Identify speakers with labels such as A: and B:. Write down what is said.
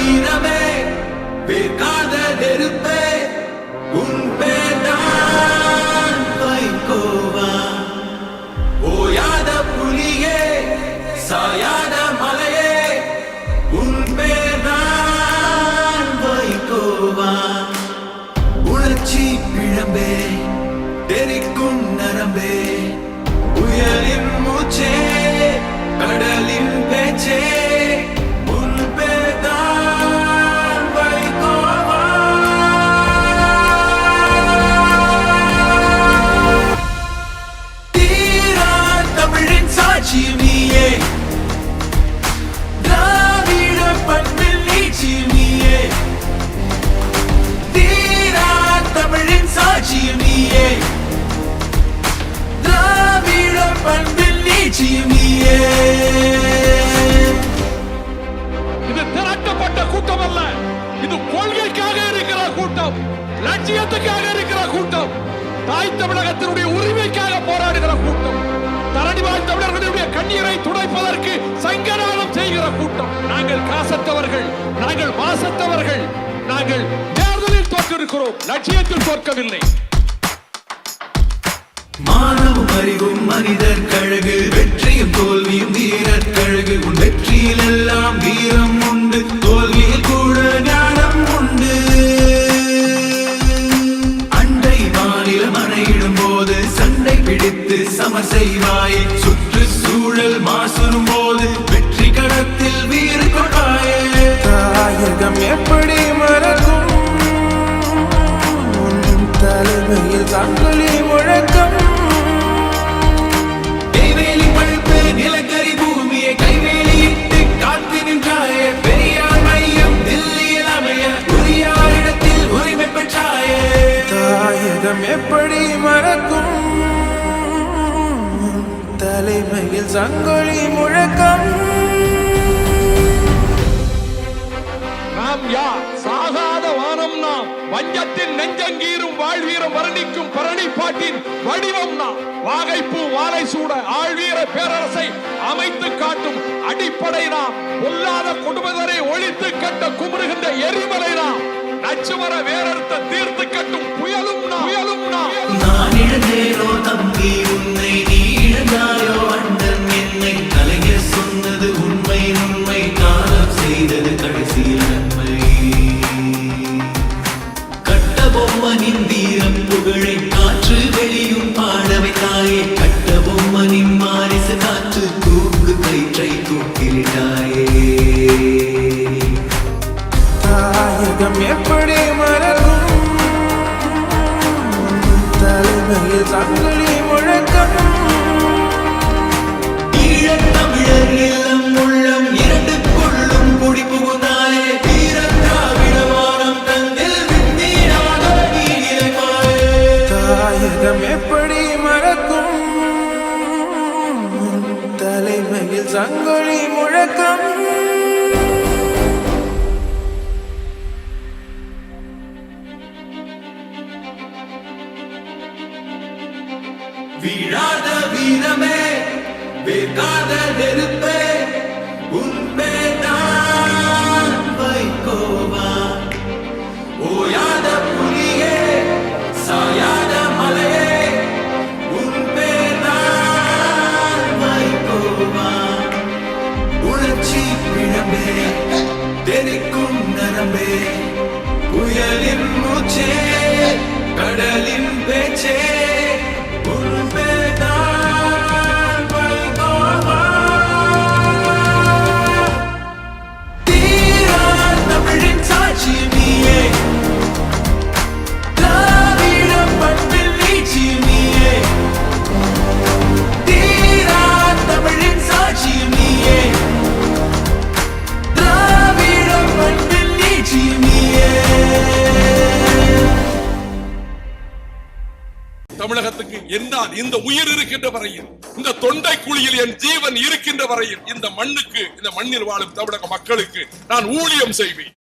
A: வீரமே பிற்காத நெருப்பே உன் பேதான் வைகோவா. ஓயாத புலியே
B: சாயாத மலையே. உன் பேதான் வைகோவா. உணர்ச்சி உயரின் மூச்சே லட்சியத்துக்காக இருக்கிற கூட்டம். தாய் தமிழகத்தினுடைய உரிமைக்காக போராடுகிற கூட்டம். தரணி தமிழர்களுடைய கண்ணீரை துடைப்பதற்கு சங்கராலம் செய்கிற கூட்டம். நாங்கள் காசத்தவர்கள் நாங்கள் மாசத்தவர்கள் நாங்கள் தேர்தலில் தோற்றிருக்கிறோம். லட்சியத்தில் தோற்கவில்லை.
A: மானவும் அறிவும் மனிதர் கழகு வெற்றியும் தோல்வியும் வீரர் கழகு. உன் வெற்றியில் எல்லாம் வீரம் உண்டு. தோல்வியில் கூட
C: தலைமையில் சங்கிலி முழக்கம்.
A: நெய்வேலி பழுப்பு நிலக்கரி பூமியை கைவேலியிட்டு காத்து நின்றாயே. பெரியார் மையம் தில்லியில் அமைய உரியார் இடத்தில் உரிமை பெற்றாயே.
C: தாயகம் எப்படி மறக்கும்? தலைமையில் சங்கொலி முழக்கம்.
B: நாம் யார்? அஞ்சத்தின் நெஞ்சங்கீரும் வாழ்வீரம் வர்ணிக்கும் பரணி பாட்டின் வடிவம் நாம் வாகைப்பூ வாழை சூட ஆழ்வீர பேரரசை அமைத்து காட்டும் அடிப்படை நாம் பொல்லாத குடும்பதரை ஒழித்து கட்ட குமுறுகின்ற எரிமலை நாம் நச்சுமர வேறறுத்த தீர்த்து கட்டும் புயலும் நாம் புயலும் நாம்
A: காத்து காற்று தூக்கு கயிற்றை தூக்கிட்டாயே
C: தாயகம் எப்படி மலரும்? தலைமையில் சங்கிலி சங்கொழி முழக்கம்.
A: வீழாத வீரமே வேகாத நெருப்பு
D: தமிழகத்துக்கு என்னால் இந்த உயிர் இருக்கின்ற வரையில் இந்த தொண்டை குழியில் என் ஜீவன் இருக்கின்ற வரையில் இந்த மண்ணுக்கு இந்த மண்ணில் வாழும் தமிழக மக்களுக்கு நான் ஊழியம் செய்வேன்.